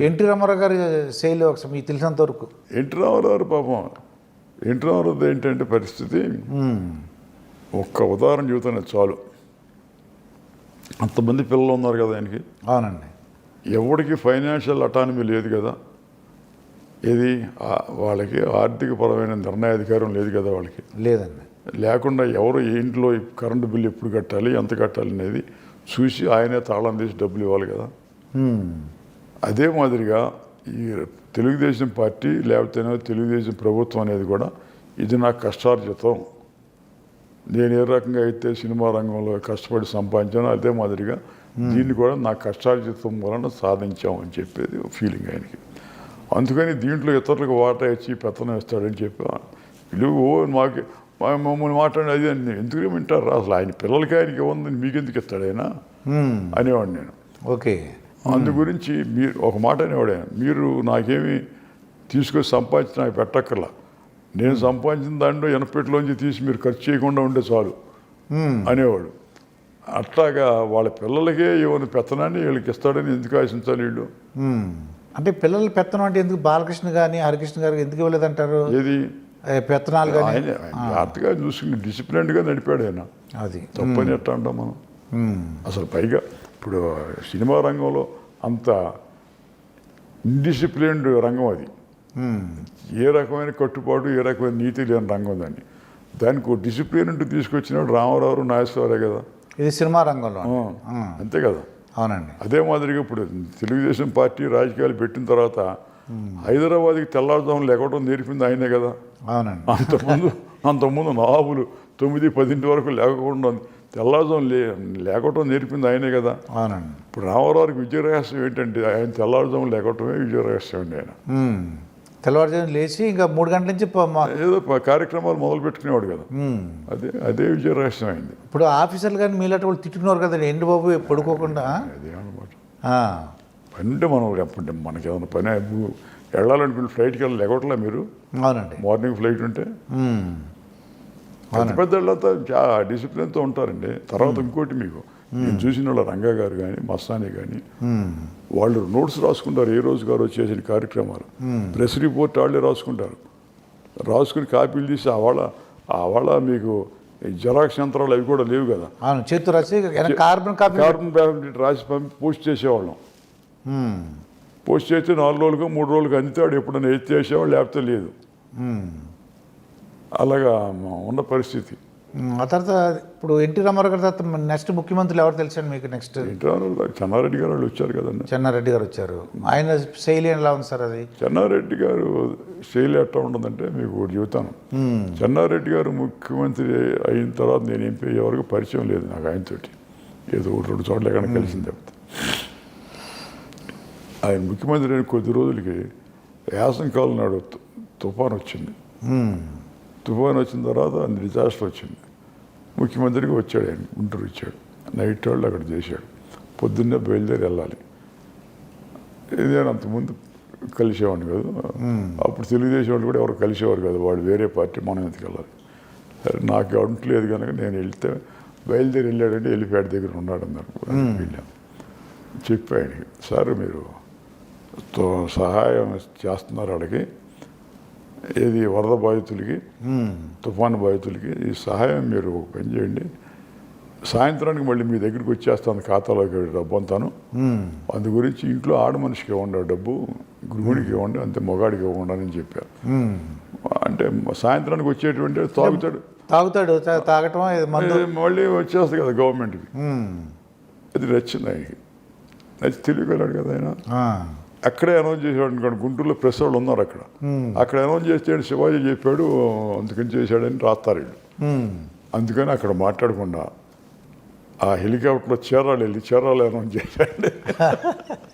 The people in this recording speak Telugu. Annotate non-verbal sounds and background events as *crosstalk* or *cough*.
ఎన్టీ రామారావు గారి శైలి ఒకసారి మీకు తెలిసినంత వరకు. ఎన్టీ రామారావు పాపం ఎన్టీ రామారావు ఏంటంటే పరిస్థితి ఒక్క ఉదాహరణ చెబుతాను చాలు. అంతమంది పిల్లలు ఉన్నారు కదా ఆయనకి. అవునండి. ఎవరికి ఫైనాన్షియల్ అటానమీ లేదు కదా. ఏది? ఆ- వాళ్ళకి ఆర్థిక పరమైన నిర్ణయాధికారం లేదు కదా వాళ్ళకి. లేదండి. లేకుండా ఎవరు ఇంట్లో కరెంటు బిల్లు ఎప్పుడు కట్టాలి ఎంత కట్టాలి అనేది చూసి ఆయనే తాళం తీసి డబ్బులు ఇవ్వాలి కదా. అదే మాదిరిగా ఈ తెలుగుదేశం పార్టీ లేకపోతేనే తెలుగుదేశం ప్రభుత్వం అనేది కూడా ఇది నా కష్టార్జితం. నేను ఏ రకంగా అయితే సినిమా రంగంలో కష్టపడి సంపాదించానో అదే మాదిరిగా దీన్ని కూడా నా కష్టార్జితం వలన సాధించాం అని చెప్పేది ఫీలింగ్ ఆయనకి. అందుకని దీంట్లో ఇతరులకు వాటా ఇచ్చి పెత్తనం ఇస్తాడని చెప్పి పిలువు ఓ మాకు మా- మమ్మల్ని మాట్లాడి అది అని ఎందుకు వింటారు? అసలు ఆయన పిల్లలకి ఆయనకి ఉందని మీకెందుకు ఇస్తాడు ఆయన? మ్మ్. అనేవాడు నేను. ఓకే. అందు గురించి మీరు ఒక మాట అనేవాడు మీరు నాకేమి తీసుకొని సంపాదించి నాకు పెట్టక్కర్లా. నేను సంపాదించిన దాంట్లో ఎనపెట్లోంచి తీసి మీరు ఖర్చు చేయకుండా ఉండే చాలు. అనేవాడు. అట్లాగా వాళ్ళ పిల్లలకే ఏమైనా పెత్తనాన్ని వీళ్ళకి ఇస్తాడని ఎందుకు ఆశించాలి వీళ్ళు. అంటే పిల్లలు పెత్తనం అంటే ఎందుకు బాలకృష్ణ గారిని హరికృష్ణ గారికి ఎందుకు ఇవ్వలేదంటారు? ఏది? పెత్తనాలు కానీ జాగ్రత్తగా చూసుకుని డిసిప్లిన్డ్గా నడిపాడు ఆయన. అది. తప్పని ఎట్లా అంటాం మనం. అసలు పైగా ఇప్పుడు సినిమా రంగంలో అంత ఇండిసిప్లిన్డ్ రంగం అది. మ్మ్. ఏ రకమైన కట్టుబాటు ఏ రకమైన నీతి లేని రంగం దాన్ని. దానికి ఒక డిసిప్లిన్ అంటూ తీసుకొచ్చినాడు రామారావు నాగేశ్వరరావు కదా. ఇది సినిమా రంగంలో. అంతే కదా. అవునండి. అదే మాదిరిగా ఇప్పుడు తెలుగుదేశం పార్టీ రాజకీయాలు పెట్టిన తర్వాత హైదరాబాద్కి తెల్లారుజామున లేకపోవడం నేర్పింది ఆయనే కదా. అవునండి. అంతకుముందు అంతకుముందు నవాబులు తొమ్మిది పదింటి వరకు లేకపోవడం తెల్లారుజాము లే లేకపోవడం నేర్పింది ఆయనే కదా. అవునండి. ఇప్పుడు రామారావుకి విజయ రహస్యం ఏంటంటే ఆయన తెల్లారుజాము లేకపోవడమే విజయ రహస్యం అండి ఆయన. మ్మ్. తెల్లవారుజామున లేచి ఇంకా మూడు గంటల నుంచి ఏదో కార్యక్రమాలు మొదలు పెట్టుకునేవాడు కదా. అదే అదే విజయ రహస్యం అయింది. ఇప్పుడు ఆఫీసర్లు కానీ మీలాంటి వాళ్ళు తిట్టుకున్నారు కదండి. ఎండు బాబు పడుకోకుండా? అదే అనమాట అంటే మనం ఎప్పుడు మనకి ఏమైనా పని వెళ్ళాలనుకుని ఫ్లైట్కి వెళ్ళి లేకపోవట్లే మీరు? అవునండి. మార్నింగ్ ఫ్లైట్ ఉంటే. పెద్ద పెద్ద వాళ్ళతో చాలా డిసిప్లిన్తో ఉంటారండి. తర్వాత ఇంకోటి మీకు నేను చూసిన వాళ్ళ రంగా గారు కానీ మస్తానీ కానీ. వాళ్ళు నోట్స్ రాసుకుంటారు ఏ రోజు గారు చేసిన కార్యక్రమాలు. ప్రెస్ రిపోర్ట్ వాళ్ళే రాసుకుంటారు. రాసుకుని కాపీలు తీసి ఆ వాళ్ళ ఆ వాళ్ళ మీకు జెరాక్స్ యంత్రాలు అవి కూడా లేవు కదా. చేతు రాసి కార్బన్ కాపీ కార్బన్ పేపర్ రాసి పంపి పోస్ట్ చేసేవాళ్ళం. పోస్ట్ చేస్తే నాలుగు రోజులుగా మూడు రోజులుగా అందితే వాడు ఎప్పుడైనా ఎత్తి చేసేవాళ్ళు లేకపోతే లేదు. అలాగా ఉన్న పరిస్థితి. ఆ తర్వాత ఇప్పుడు ఎన్టీ రామారావు గారి తర్వాత నెక్స్ట్ ముఖ్యమంత్రులు ఎవరు తెలుసండి మీకు నెక్స్ట్? ఇంటర్ చెన్నారెడ్డి గారు వాళ్ళు వచ్చారు కదండి. చెన్నారెడ్డి గారు వచ్చారు. ఆయన శైలి ఎలా ఉంది సార్ అది? చెన్నారెడ్డి గారు శైలి ఎట్లా ఉంటుందంటే మీకు ఒకటి చెబుతాను. చెన్నారెడ్డి గారు ముఖ్యమంత్రి అయిన తర్వాత నేను ఎంపీ ఎవరికి పరిచయం లేదు నాకు ఆయనతోటి. ఏదో ఒకటి రెండు చోట్ల ఎక్కడ కలిసింది తప్పితే. ఆయన ముఖ్యమంత్రి అయిన కొద్ది రోజులకి యాసంకాలం నాడు తు- తుఫాన్ వచ్చింది. తుఫాన్ వచ్చిన తర్వాత డిజాస్టర్ వచ్చింది. ముఖ్యమంత్రికి వచ్చాడు ఆయన గుంటూరు వచ్చాడు. నైట్ వాళ్ళు అక్కడ చేశాడు. పొద్దున్నే బయలుదేరి వెళ్ళాలి. ఇదే అంతకుముందు కలిసేవాడిని కాదు. అప్పుడు తెలుగుదేశం వాళ్ళు కూడా ఎవరు కలిసేవారు కాదు. వాడు వేరే పార్టీ మనం ఎందుకు వెళ్ళాలి? సరే నాకు అంటలేదు కనుక నేను వెళ్తే బయలుదేరి వెళ్ళాడంటే వెళ్ళిపేట దగ్గర ఉన్నాడు అన్నారు వెళ్ళాం. చెప్పి ఆయనకి సార్ మీరు తో- సహాయం చేస్తున్నారు వాళ్ళకి ఏది వరద బాధితులకి. తుఫాను బాధితులకి ఈ సహాయం మీరు ఒక పని చేయండి సాయంత్రానికి మళ్ళీ మీ దగ్గరికి వచ్చేస్తాను ఖాతాలోకి డబ్బు అంతాను. అందు గురించి ఇంట్లో ఆడ మనిషికి ఇవ్వండి డబ్బు గృహిణికి ఇవ్వండి అంతే మొగాడికి ఇవ్వండి అని చెప్పారు. అంటే సాయంత్రానికి వచ్చేటువంటి తాగుతాడు తాగుతాడు తాగటం మళ్ళీ వచ్చేస్తుంది కదా గవర్నమెంట్కి. అది నచ్చింది ఆయనకి నచ్చి తెలియగలడు కదా ఆయన. అక్కడే అనౌన్స్ చేశాడు అనుకోండి గుంటూరులో ప్రెస్ వాళ్ళు ఉన్నారు అక్కడ. అక్కడ అనౌన్స్ చేస్తే శివాజీ చెప్పాడు అందుకని చేశాడని రాస్తారు. అందుకని అక్కడ మాట్లాడకుండా ఆ హెలికాప్టర్లో చీరాలు వెళ్ళి చీరాలు అనౌన్స్ చేశాడు. *laughs*